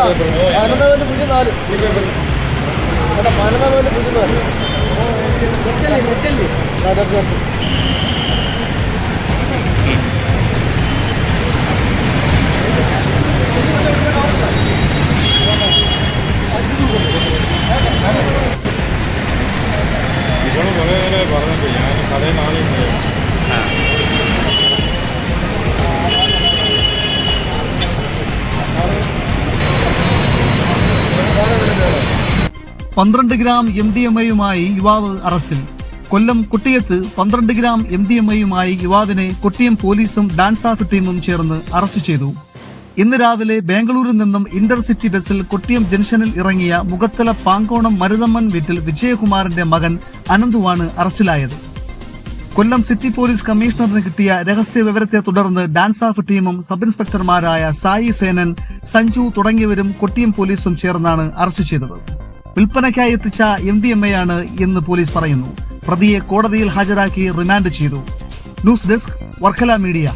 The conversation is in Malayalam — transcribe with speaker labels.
Speaker 1: പതിനൊന്ന് പോയിന്റ് പൂജ്യം നാല് അല്ല പതിനൊന്ന് പോയിന്റ്
Speaker 2: ഞാൻ കടയിൽ നാളെ
Speaker 3: പന്ത്രണ്ട് ഗ്രാം എം ഡി എം എയുമായി യുവാവ് അറസ്റ്റിൽ. കൊല്ലം കുട്ടിയത്ത് പന്ത്രണ്ട് ഗ്രാം എം ഡി എം എയുമായി യുവാവിനെ കൊട്ടിയം പോലീസും ഡാൻസ് ആഫ് ടീമും ചേർന്ന് അറസ്റ്റ് ചെയ്തു. ഇന്ന് രാവിലെ ബാംഗ്ലൂരിൽ നിന്നും ഇന്റർസിറ്റി ബസ്സിൽ കൊട്ടിയം ജംഗ്ഷനിൽ ഇറങ്ങിയ മുഖത്തല പാങ്കോണം മരുതമ്മൻ വീട്ടിൽ വിജയകുമാറിന്റെ മകൻ അനന്തുവാണ് അറസ്റ്റിലായത്. കൊല്ലം സിറ്റി പോലീസ് കമ്മീഷണറിന് കിട്ടിയ രഹസ്യ വിവരത്തെ തുടർന്ന് ഡാൻസ് ഓഫ് ടീമും സബ് ഇൻസ്പെക്ടർമാരായ സായി സേനൻ സഞ്ജു തുടങ്ങിയവരും കൊട്ടിയം പോലീസും ചേർന്നാണ് അറസ്റ്റ് ചെയ്തത്. വിൽപ്പനയ്ക്കായി എത്തിച്ച എം ഡി എം എയാണ് എന്ന് പോലീസ് പറയുന്നു. പ്രതിയെ കോടതിയിൽ ഹാജരാക്കി റിമാൻഡ് ചെയ്തു. News desk Varkala media.